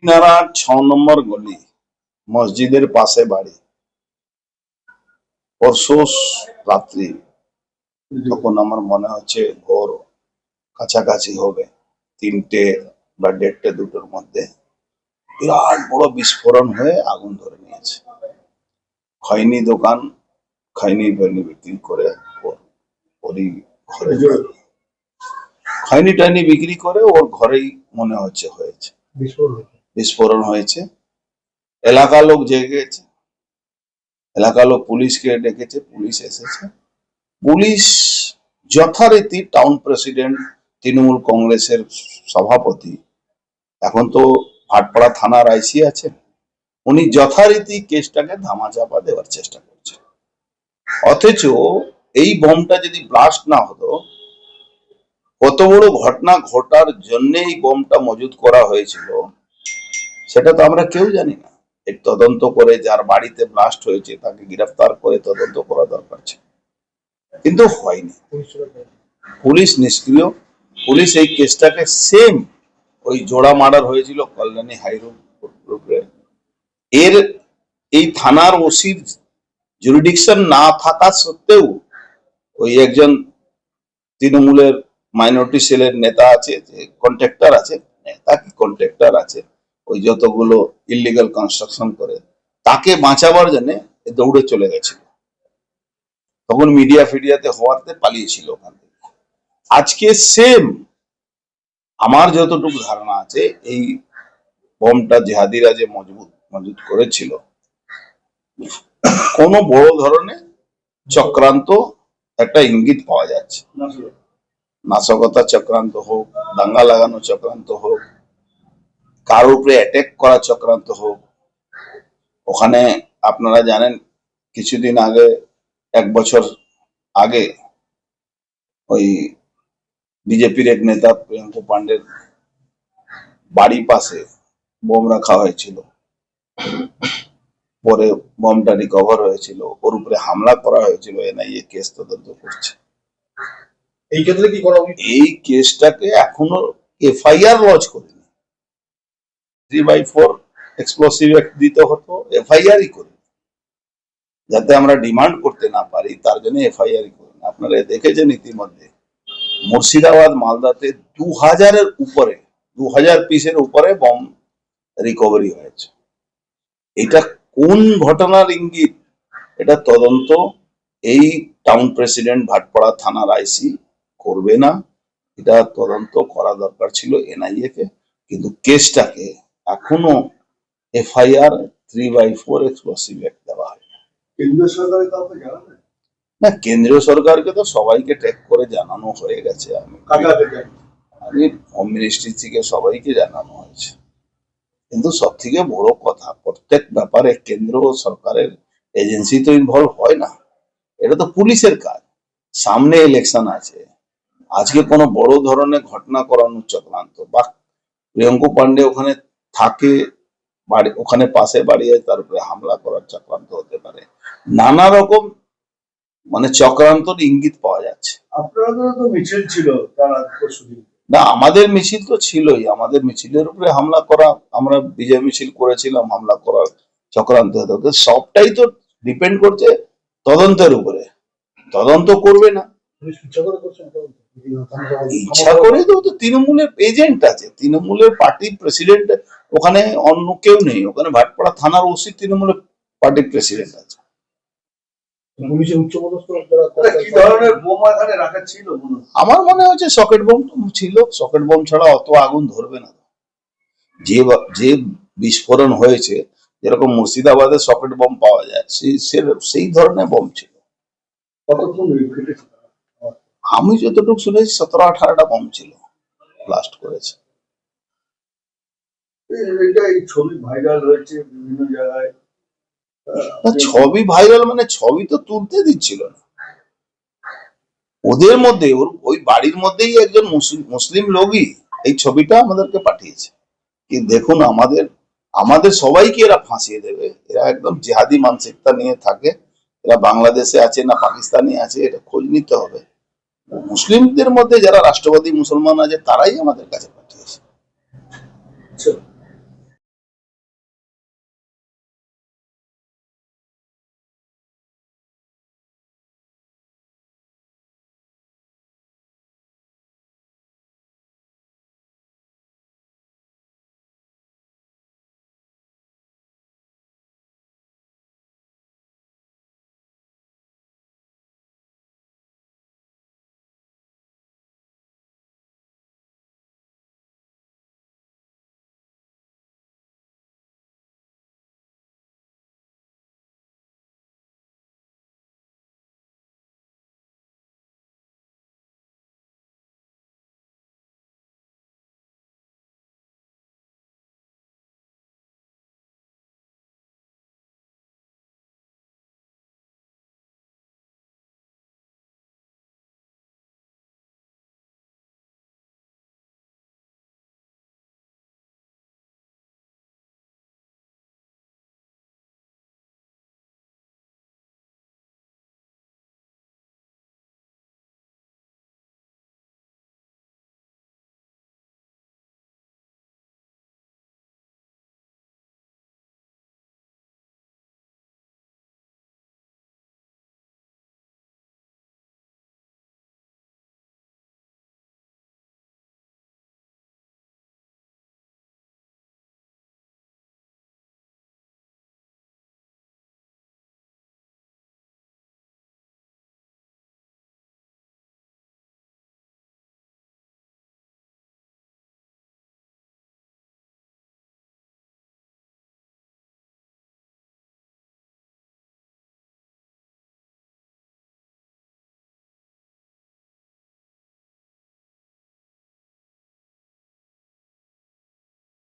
কিনারা ছ নম্বর গলি, মসজিদের পাশে বাড়ি। পরশু রাত্রি তখন আমার মনে হচ্ছে কাছাকাছি হবে, তিনটে বা দেড়টে দুটোর মধ্যে। বিরাট বড় বিস্ফোরণ হয়ে আগুন ধরে নিয়েছে। খৈনি দোকান খৈনি ফৈনি বিক্রি করে ওর- ওরই ঘরে। খৈনি টাইনি বিক্রি করে ওর ঘরেই মনে হচ্ছে হয়েছে। বিস্ফোরণ হয়েছে। এলাকা লোক জেগে গেছে এলাকা লোক পুলিশকে ডেকেছে, পুলিশ এসেছে। পুলিশ যথারীতি টাউন প্রেসিডেন্ট তৃণমূল কংগ্রেসের সভাপতি। এখন তো ভাটপাড়া থানার আইসি আছেন উনি যথারীতি কেসটাকে ধামাচাপা দেওয়ার চেষ্টা করছেন অথচ এই বোমটা যদি ব্লাস্ট না হতো, কত বড় ঘটনা ঘটার জন্য এই বোমটা মজুত করা হয়েছিল। সেটা তো আমরা কেউ জানি না। এর তদন্ত করে যার বাড়িতে ব্লাস্ট হয়েছে, তাকে গ্রেফতার করে তদন্ত করা দরকার ছিল। কিন্তু হয়নি। পুলিশ নিষ্ক্রিয়। পুলিশ এই কেসটাকে সেম ওই জোড়া মার্ডার হয়েছিল কল্যাণী হাইরোড রোডে এর এই থানার ওসির জুরিডিকশন না থাকা সত্ত্বেও ওই একজন তৃণমূলের মাইনরিটি সেলের নেতা আছে, যে কন্ট্রাক্টর আছে কি কন্ট্রাক্টর আছে ওই যতগুলো ইলিগাল কনস্ট্রাকশন করে তাকে বাঁচাবার জন্য দৌড়ে চলে গেছিল। তখন মিডিয়া ফিডিয়াতে হওয়াতে পালিয়েছিল ওখান থেকে। আজকে সেম আমার যতটুকু ধারণা আছে এই বোমটা জেহাদিরা যে মজবুত মজুত করেছিল কোনো বড় ধরনের চক্রান্ত একটা ইঙ্গিত পাওয়া যাচ্ছে। নাশকতা। চক্রান্ত হোক দাঙ্গা লাগানো চক্রান্ত হোক কারোর উপরে অ্যাটাক করা চক্রান্ত হোক ওখানে আপনারা জানেন কিছুদিন আগে এক বছর আগে ওই বিজেপির এক নেতা প্রিয়াঙ্ক পান্ডের বাড়ির পাশে বোম রাখা হয়েছিল। পরে বোমটা রিকভার হয়েছিল। ওর উপরে হামলা করা হয়েছিল এনআইএ কেস তদন্ত করছে। এই ক্ষেত্রে কি করা এই কেসটাকে এখনও এফআইআর লজ করেনি। Three by four explosive act দিতে হতো এফআইআরই করি যাতে আমরা ডিমান্ড করতে না পারি, তার জন্য এফআইআরই করি আপনারা দেখেছেন ইতিমধ্যে, মুর্শিদাবাদ মালদাতে দু হাজারের উপরে দু হাজার পিসের উপরে বম রিকভারি হয়েছে। এটা কোন ঘটনার ইঙ্গিত? এটা তদন্ত। এই টাউন প্রেসিডেন্ট ভাটপাড়া থানার আইসি করবে না। এটা তদন্ত করা দরকার ছিল এনআইএ কে। কিন্তু কেসটাকে এখনও FIR three by four explosive act দেওয়া হয়। কেন্দ্রীয় সরকারের না কেন্দ্রীয় সরকারকে তো সবাইকে ট্যাগ করে জানানো হয়ে গেছে। আমি? আমি হোম মিনিস্ট্রি থেকে সবাইকে জানানো হয়েছে। কিন্তু সব থেকে বড় কথা প্রত্যেক ব্যাপারে কেন্দ্র সরকারের এজেন্সি তো ইনভলভ হয় না। এটা তো পুলিশের কাজ। সামনে ইলেকশন আছে। আজকে কোনো বড় ধরনের ঘটনা করানোর চক্রান্ত। বা প্রিয়ঙ্ক পান্ডে ওখানে থাকে বাড়ি ওখানে পাশে বাড়ি আছে তার উপরে হামলা করার চক্রান্ত হতে পারে। নানা রকম মানে চক্রান্তর ইঙ্গিত পাওয়া যাচ্ছে। আপনাদের তো মিছিল ছিল না আমাদের মিছিল তো ছিলই। আমাদের মিছিলের উপরে হামলা করা আমরা বিজয় মিছিল করেছিলাম হামলা করার চক্রান্ত হতে সবটাই তো ডিপেন্ড করছে তদন্তের উপরে। তদন্ত করবে না। পুলিশ? ইচ্ছা করে তো তো তৃণমূলের এজেন্ট আছে। তৃণমূলের পার্টি প্রেসিডেন্ট ওখানে অন্য কেউ নেই। ওখানে ভাটপাড়া থানার ওসি তৃণমূলের পার্টির প্রেসিডেন্ট আছে? আমার মনে হচ্ছে সকেট বোম ছিল। সকেট বোম ছাড়া অত আগুন ধরবে না। যে যে বিস্ফোরণ হয়েছে যেরকম মুর্শিদাবাদে সকেট বোম পাওয়া যায় সেই সেই ধরনের বোম ছিল। কতক্ষণ আমি যতটুকু শুনেছি সতেরো আঠারোটা বোম ছিল ব্লাস্ট করেছে। ছবি ভাইরাল হয়েছে বিভিন্ন জায়গায়। ছবি ভাইরাল মানে ছবি তো তুলতে দিচ্ছিল না। ওদের মধ্যে ওর ওই বাড়ির মধ্যেই একজন মুসলিম মুসলিম লোকই এই ছবিটা আমাদেরকে পাঠিয়েছে। কি দেখুন আমাদের আমাদের সবাইকে এরা ফাঁসিয়ে দেবে। এরা একদম জেহাদি মানসিকতা নিয়ে থাকে। এরা বাংলাদেশে আছে না পাকিস্তানি আছে এটা খোঁজ নিতে হবে। মুসলিমদের মধ্যে যারা রাষ্ট্রবাদী মুসলমান আছে তারাই আমাদের কাছে পাঠিয়েছে। আচ্ছা,